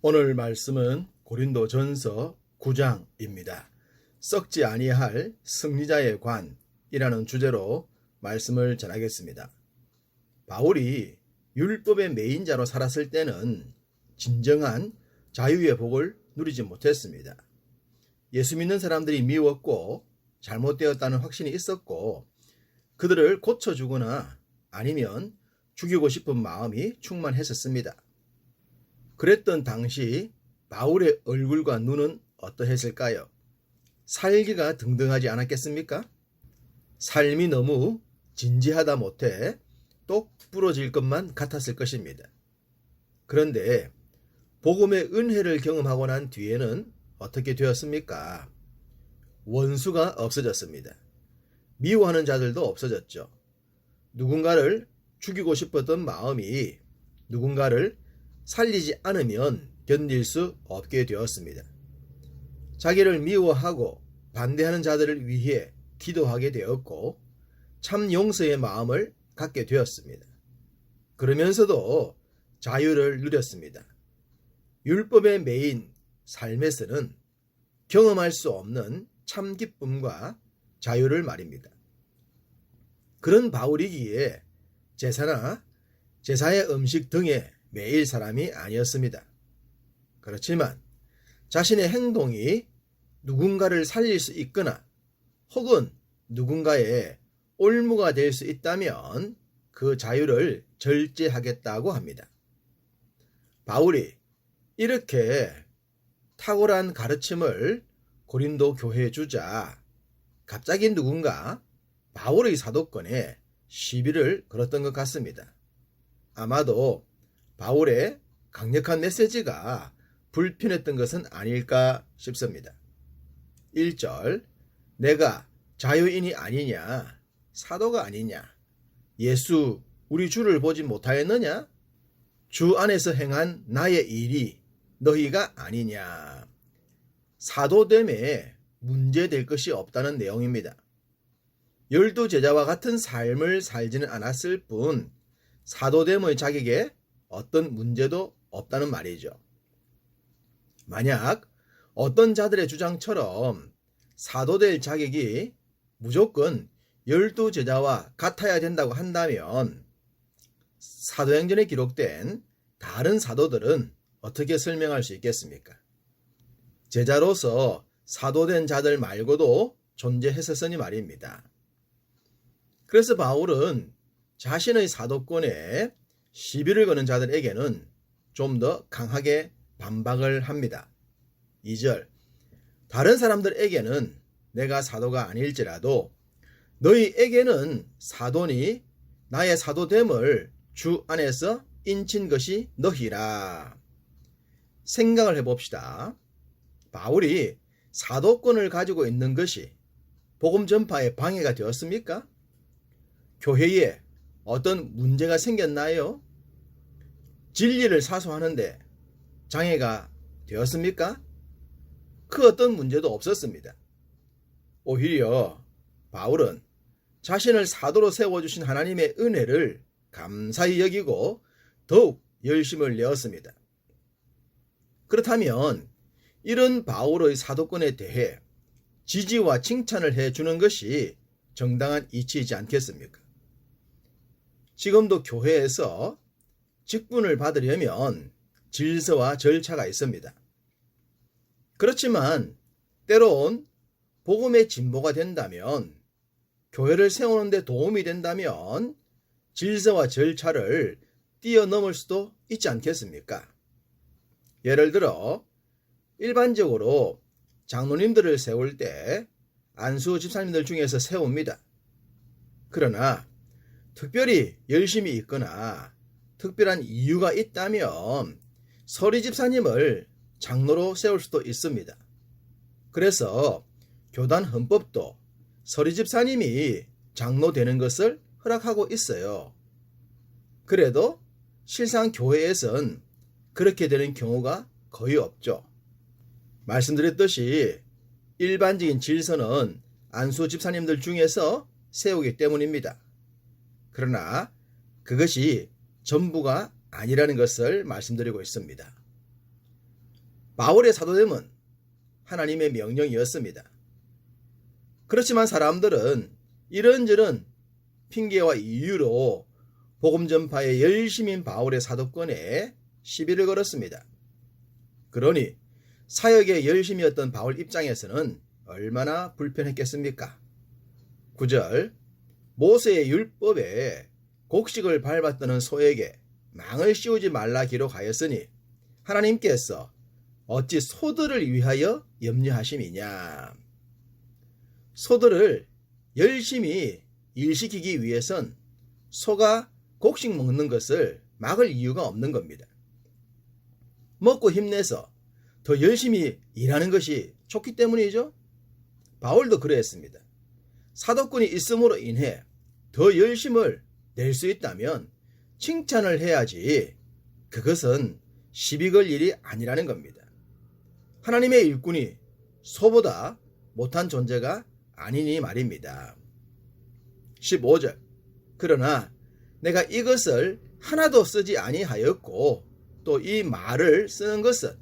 오늘 말씀은 고린도 전서 9장입니다. 썩지 아니할 승리자의 관이라는 주제로 말씀을 전하겠습니다. 바울이 율법의 매인자로 살았을 때는 진정한 자유의 복을 누리지 못했습니다. 예수 믿는 사람들이 미웠고 잘못되었다는 확신이 있었고 그들을 고쳐주거나 아니면 죽이고 싶은 마음이 충만했었습니다. 그랬던 당시 바울의 얼굴과 눈은 어떠했을까요? 살기가 등등하지 않았겠습니까? 삶이 너무 진지하다 못해 똑 부러질 것만 같았을 것입니다. 그런데 복음의 은혜를 경험하고 난 뒤에는 어떻게 되었습니까? 원수가 없어졌습니다. 미워하는 자들도 없어졌죠. 누군가를 죽이고 싶었던 마음이 누군가를 살리지 않으면 견딜 수 없게 되었습니다. 자기를 미워하고 반대하는 자들을 위해 기도하게 되었고 참 용서의 마음을 갖게 되었습니다. 그러면서도 자유를 누렸습니다. 율법의 메인 삶에서는 경험할 수 없는 참 기쁨과 자유를 말입니다. 그런 바울이기에 제사나 제사의 음식 등에 매일 사람이 아니었습니다. 그렇지만 자신의 행동이 누군가를 살릴 수 있거나 혹은 누군가의 올무가 될 수 있다면 그 자유를 절제하겠다고 합니다. 바울이 이렇게 탁월한 가르침을 고린도 교회에 주자 갑자기 누군가 바울의 사도권에 시비를 걸었던 것 같습니다. 아마도 바울의 강력한 메시지가 불편했던 것은 아닐까 싶습니다. 1절 내가 자유인이 아니냐 사도가 아니냐 예수 우리 주를 보지 못하였느냐 주 안에서 행한 나의 일이 너희가 아니냐 사도됨에 문제될 것이 없다는 내용입니다. 열두 제자와 같은 삶을 살지는 않았을 뿐 사도됨의 자격에 어떤 문제도 없다는 말이죠. 만약 어떤 자들의 주장처럼 사도될 자격이 무조건 열두 제자와 같아야 된다고 한다면 사도행전에 기록된 다른 사도들은 어떻게 설명할 수 있겠습니까? 제자로서 사도된 자들 말고도 존재했었으니 말입니다. 그래서 바울은 자신의 사도권에 시비를 거는 자들에게는 좀 더 강하게 반박을 합니다. 2절 다른 사람들에게는 내가 사도가 아닐지라도 너희에게는 사도니 나의 사도됨을 주 안에서 인친 것이 너희라. 생각을 해봅시다. 바울이 사도권을 가지고 있는 것이 복음 전파에 방해가 되었습니까? 교회에 어떤 문제가 생겼나요? 진리를 사소하는데 장애가 되었습니까? 그 어떤 문제도 없었습니다. 오히려 바울은 자신을 사도로 세워주신 하나님의 은혜를 감사히 여기고 더욱 열심을 내었습니다. 그렇다면 이런 바울의 사도권에 대해 지지와 칭찬을 해주는 것이 정당한 이치이지 않겠습니까? 지금도 교회에서 직분을 받으려면 질서와 절차가 있습니다. 그렇지만 때론 복음의 진보가 된다면 교회를 세우는데 도움이 된다면 질서와 절차를 뛰어넘을 수도 있지 않겠습니까? 예를 들어 일반적으로 장로님들을 세울 때 안수 집사님들 중에서 세웁니다. 그러나 특별히 열심히 있거나 특별한 이유가 있다면 서리 집사님을 장로로 세울 수도 있습니다. 그래서 교단 헌법도 서리 집사님이 장로 되는 것을 허락하고 있어요. 그래도 실상 교회에선 그렇게 되는 경우가 거의 없죠. 말씀드렸듯이 일반적인 질서는 안수 집사님들 중에서 세우기 때문입니다. 그러나 그것이 전부가 아니라는 것을 말씀드리고 있습니다. 바울의 사도됨은 하나님의 명령이었습니다. 그렇지만 사람들은 이런저런 핑계와 이유로 복음 전파에 열심인 바울의 사도권에 시비를 걸었습니다. 그러니 사역에 열심이었던 바울 입장에서는 얼마나 불편했겠습니까? 9절 모세의 율법에 곡식을 밟았다는 소에게 망을 씌우지 말라 기록하였으니 하나님께서 어찌 소들을 위하여 염려하심이냐. 소들을 열심히 일시키기 위해선 소가 곡식 먹는 것을 막을 이유가 없는 겁니다. 먹고 힘내서 더 열심히 일하는 것이 좋기 때문이죠. 바울도 그랬습니다. 사도권이 있음으로 인해 더 열심을 낼 수 있다면 칭찬을 해야지 그것은 시비 걸 일이 아니라는 겁니다. 하나님의 일꾼이 소보다 못한 존재가 아니니 말입니다. 15절 그러나 내가 이것을 하나도 쓰지 아니하였고 또 이 말을 쓰는 것은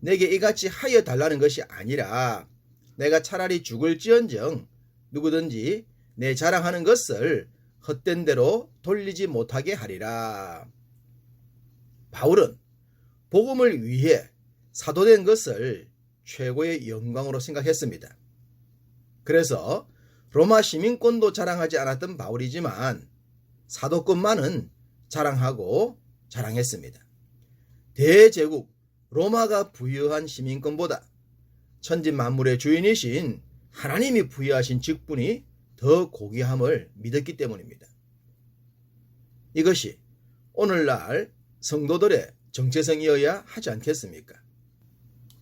내게 이같이 하여 달라는 것이 아니라 내가 차라리 죽을지언정 누구든지 내 자랑하는 것을 헛된 대로 돌리지 못하게 하리라. 바울은 복음을 위해 사도된 것을 최고의 영광으로 생각했습니다. 그래서 로마 시민권도 자랑하지 않았던 바울이지만 사도권만은 자랑하고 자랑했습니다. 대제국 로마가 부여한 시민권보다 천지 만물의 주인이신 하나님이 부여하신 직분이 더 고귀함을 믿었기 때문입니다. 이것이 오늘날 성도들의 정체성이어야 하지 않겠습니까?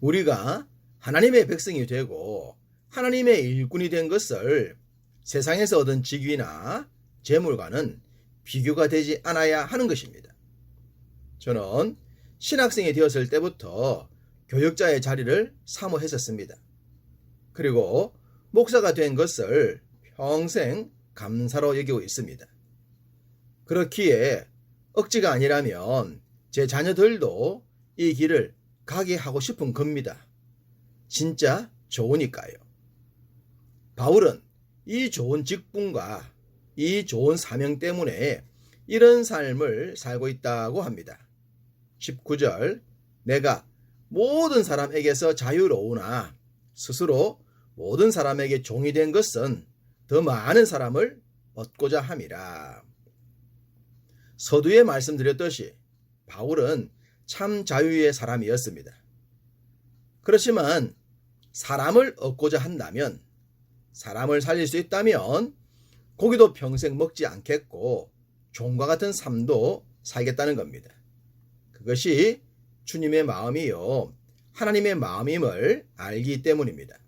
우리가 하나님의 백성이 되고 하나님의 일꾼이 된 것을 세상에서 얻은 직위나 재물과는 비교가 되지 않아야 하는 것입니다. 저는 신학생이 되었을 때부터 교역자의 자리를 사모했었습니다. 그리고 목사가 된 것을 평생 감사로 여기고 있습니다. 그렇기에 억지가 아니라면 제 자녀들도 이 길을 가게 하고 싶은 겁니다. 진짜 좋으니까요. 바울은 이 좋은 직분과 이 좋은 사명 때문에 이런 삶을 살고 있다고 합니다. 19절 내가 모든 사람에게서 자유로우나 스스로 모든 사람에게 종이 된 것은 더 많은 사람을 얻고자 함이라. 서두에 말씀드렸듯이 바울은 참 자유의 사람이었습니다. 그렇지만 사람을 얻고자 한다면 사람을 살릴 수 있다면 고기도 평생 먹지 않겠고 종과 같은 삶도 살겠다는 겁니다. 그것이 주님의 마음이요 하나님의 마음임을 알기 때문입니다.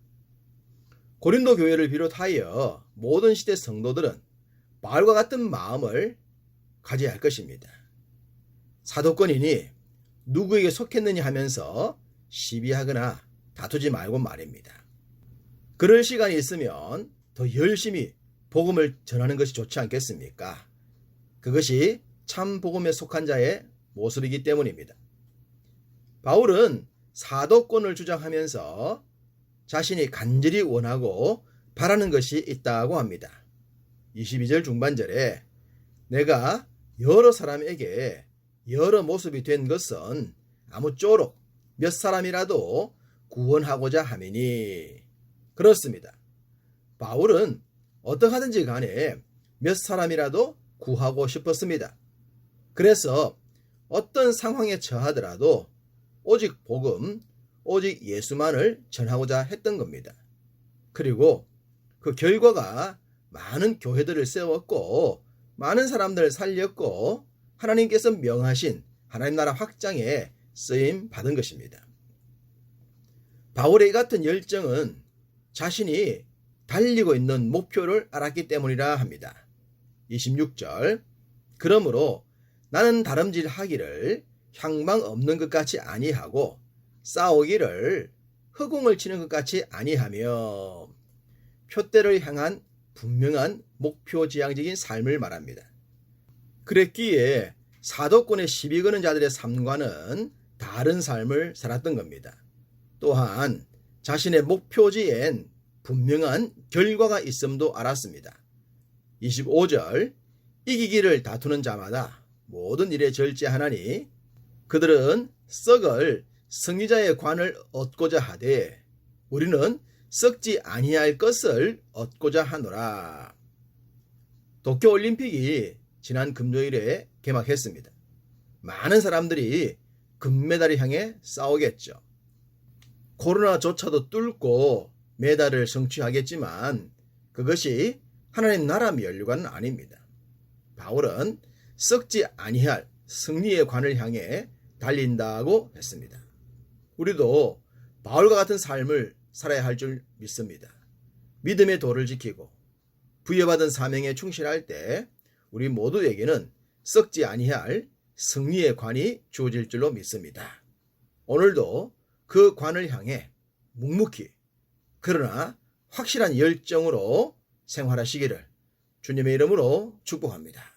고린도 교회를 비롯하여 모든 시대 성도들은 바울과 같은 마음을 가져야 할 것입니다. 사도권이니 누구에게 속했느냐 하면서 시비하거나 다투지 말고 말입니다. 그럴 시간이 있으면 더 열심히 복음을 전하는 것이 좋지 않겠습니까? 그것이 참 복음에 속한 자의 모습이기 때문입니다. 바울은 사도권을 주장하면서 자신이 간절히 원하고 바라는 것이 있다고 합니다. 22절 중반절에 내가 여러 사람에게 여러 모습이 된 것은 아무쪼록 몇 사람이라도 구원하고자 함이니 그렇습니다. 바울은 어떠하든지 간에 몇 사람이라도 구하고 싶었습니다. 그래서 어떤 상황에 처하더라도 오직 복음, 오직 예수만을 전하고자 했던 겁니다. 그리고 그 결과가 많은 교회들을 세웠고 많은 사람들을 살렸고 하나님께서 명하신 하나님 나라 확장에 쓰임 받은 것입니다. 바울의 같은 열정은 자신이 달리고 있는 목표를 알았기 때문이라 합니다. 26절 그러므로 나는 다름질 하기를 향방 없는 것 같이 아니하고 싸우기를 허공을 치는 것 같이 아니하며 표대를 향한 분명한 목표 지향적인 삶을 말합니다. 그랬기에 사도권에 시비 거는 자들의 삶과는 다른 삶을 살았던 겁니다. 또한 자신의 목표지엔 분명한 결과가 있음도 알았습니다. 25절 이기기를 다투는 자마다 모든 일에 절제하나니 그들은 썩을 승리자의 관을 얻고자 하되 우리는 썩지 아니할 것을 얻고자 하노라. 도쿄올림픽이 지난 금요일에 개막했습니다. 많은 사람들이 금메달을 향해 싸우겠죠. 코로나조차도 뚫고 메달을 성취하겠지만 그것이 하나님 나라 면류관은 아닙니다. 바울은 썩지 아니할 승리의 관을 향해 달린다고 했습니다. 우리도 바울과 같은 삶을 살아야 할 줄 믿습니다. 믿음의 도를 지키고 부여받은 사명에 충실할 때 우리 모두에게는 썩지 아니할 승리의 관이 주어질 줄로 믿습니다. 오늘도 그 관을 향해 묵묵히 그러나 확실한 열정으로 생활하시기를 주님의 이름으로 축복합니다.